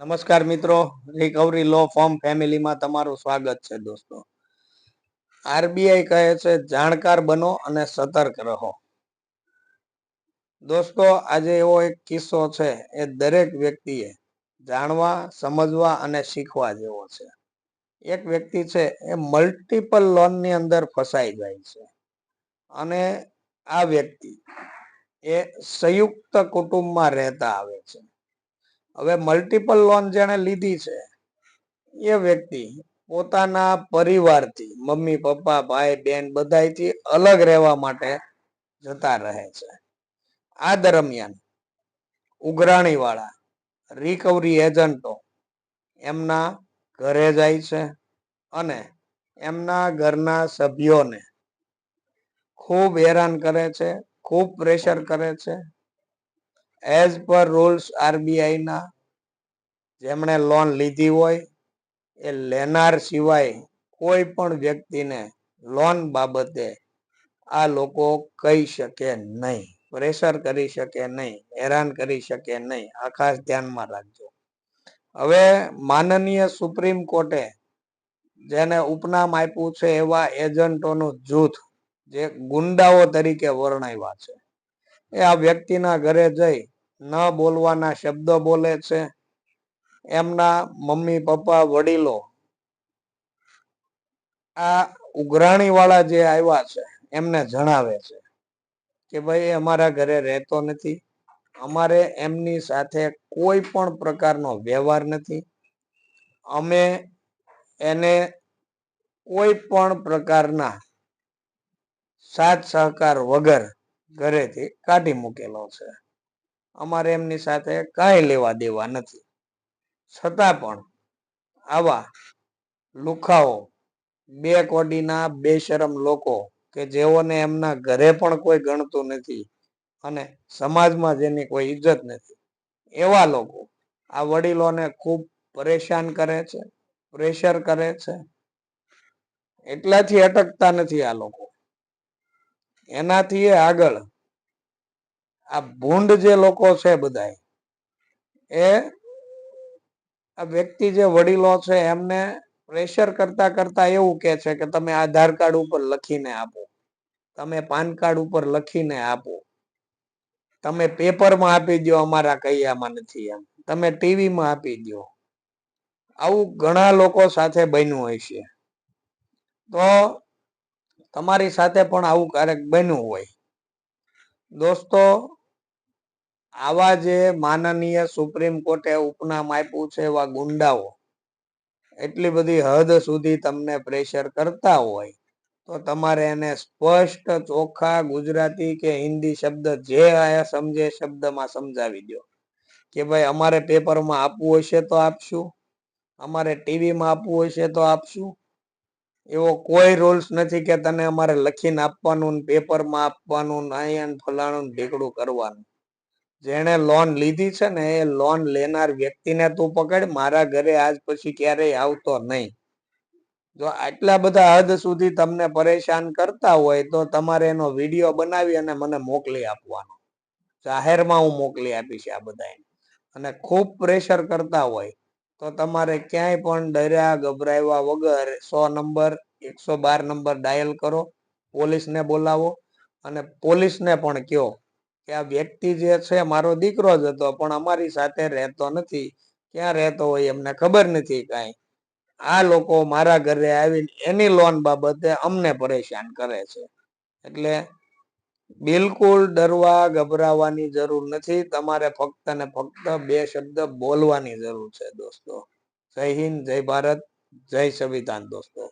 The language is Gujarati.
નમસ્કાર મિત્રો રિકવરી લો ફોર્મ ફેમિલીમાં તમારું સ્વાગત છે દોસ્તો. આરબીઆઈ કહે છે, જાણકાર બનો અને સતર્ક રહો. દોસ્તો, આજે એવો એક કિસ્સો છે, એ દરેક વ્યક્તિએ જાણવા, સમજવા અને શીખવા જેવો છે. એક વ્યક્તિ છે, એ મલ્ટિપલ લોનની અંદર ફસાઈ જાય છે. અને આ વ્યક્તિ એ સંયુક્ત કુટુંબમાં રહેતા આવે છે. હવે મલ્ટિપલ લોન જેણે લીધી છે, એ વ્યક્તિ પોતાના પરિવારથી, મમ્મી, પપ્પા, ભાઈ, બેન બધાથી અલગ રહેવા માટે જતા રહે છે. આ દરમિયાન ઉઘરાણીવાળા રિકવરી એજન્ટો એમના ઘરે જાય છે અને એમના ઘરના સભ્યોને ખૂબ હેરાન કરે છે, ખૂબ પ્રેશર કરે છે એઝ પર રૂલ્સ આરબીઆઈના જેમણે લોન લીધી હોય, એ લેનાર સિવાય કોઈ પણ વ્યક્તિને લોન બાબતે આ લોકો કહી શકે નહીં પ્રેશર કરી શકે નહીં, હેરાન કરી શકે નહીં, આ ખાસ ધ્યાનમાં રાખજો. હવે માનનીય સુપ્રીમ કોર્ટે જેને ઉપનામ આપ્યું છે એવા એજન્ટોનું જૂથ જે ગુંડાઓ તરીકે વર્ણવ્યા છે, એ આ વ્યક્તિના ઘરે જઈ ન બોલવાના શબ્દો બોલે છે. એમના મમ્મી, પપ્પા, વડીલો આ ઉઘરાણી વાળા જે આવ્યા છે, એમને જણાવે છે કે ભાઈ અમારા ઘરે રહેતો નથી. અમારે એમની સાથે કોઈ પણ પ્રકારનો વ્યવહાર નથી. અમે એને કોઈ પણ પ્રકારના સાથ સહકાર વગર ઘરેથી કાઢી મૂકેલો છે. અમારે એમની સાથે કાંઈ લેવા દેવા નથી. છતાં પણ આવા લુખાઓ બે કોડીના બેશરમ લોકો કે જેઓને એમના ઘરે પણ કોઈ ગણતું નથી અને સમાજમાં જેની કોઈ ઇજ્જત નથી, એવા લોકો આ વડીલોને ખૂબ પરેશાન કરે છે, પ્રેશર કરે છે. એટલાથી અટકતા નથી આ લોકો. એનાથી આગળ આ ભૂંડ જે લોકો છે બધા એ આ વ્યક્તિ જે વડીલો છે એમને પ્રેશર કરતા કરતા એવું કે છે કે તમે આધાર કાર્ડ ઉપર લખીને આપો, તમે પાન કાર્ડ ઉપર લખીને આપો, તમે પેપરમાં આપી દો અમારા કૈયામાં નથી એમ, તમે ટીવીમાં આપી દો આવું ઘણા લોકો સાથે બન્યું હોય છે. તો તમારી સાથે પણ આવું ક્યારેક બન્યું હોય. દોસ્તો આવા જે માનનીય સુપ્રીમ કોર્ટે ઉપનામ આપ્યું છે એવા ગુંડાઓ, એટલી બધી હદ સુધી તમને પ્રેશર કરતા હોય, તો તમારે એને સ્પષ્ટ, ચોખ્ખા ગુજરાતી કે હિન્દી શબ્દ જે સમજે શબ્દમાં સમજાવી દો. કે ભાઈ, અમારે પેપરમાં આપવું હશે તો આપશું, અમારે ટીવીમાં આપવું હશે તો આપશું. એવો કોઈ રૂલ્સ નથી કે તને અમારે લખીને આપવાનું પેપરમાં આપવાનું અહીંયા ફલાણું ઢીકડું કરવાનું. જેણે લોન લીધી છે ને એ લોન લેનાર વ્યક્તિને તું પકડ, મારા ઘરે આજ પછી ક્યારેય આવતો નહીં. જો આટલા બધા હદ સુધી તમને પરેશાન કરતા હોય તો તમારે એનો વીડિયો બનાવી અને મને મોકલી આપવાનો. જાહેરમાં હું મોકલી આપીશ આ બધા અને ખૂબ પ્રેશર કરતા હોય તો તમારે ક્યાંય પણ ડર્યા, ગભરાવ્યા વગર સો નંબર, એકસો બાર નંબર ડાયલ કરો, પોલીસને બોલાવો અને પોલીસને પણ કહો કે આ વ્યક્તિ જે છે મારો દીકરો જ હતો, પણ અમારી સાથે રહેતો નથી. ક્યાં રહેતો હોય એમને ખબર નથી કાંઈ. આ લોકો મારા ઘરે આવીને એની લોન બાબતે અમને પરેશાન કરે છે. એટલે બિલકુલ ડરવા ગભરાવાની જરૂર નથી. તમારે ફક્ત ને ફક્ત બે શબ્દ બોલવાની જરૂર છે દોસ્તો. જય હિન્દ, જય ભારત, જય સંવિધાન દોસ્તો.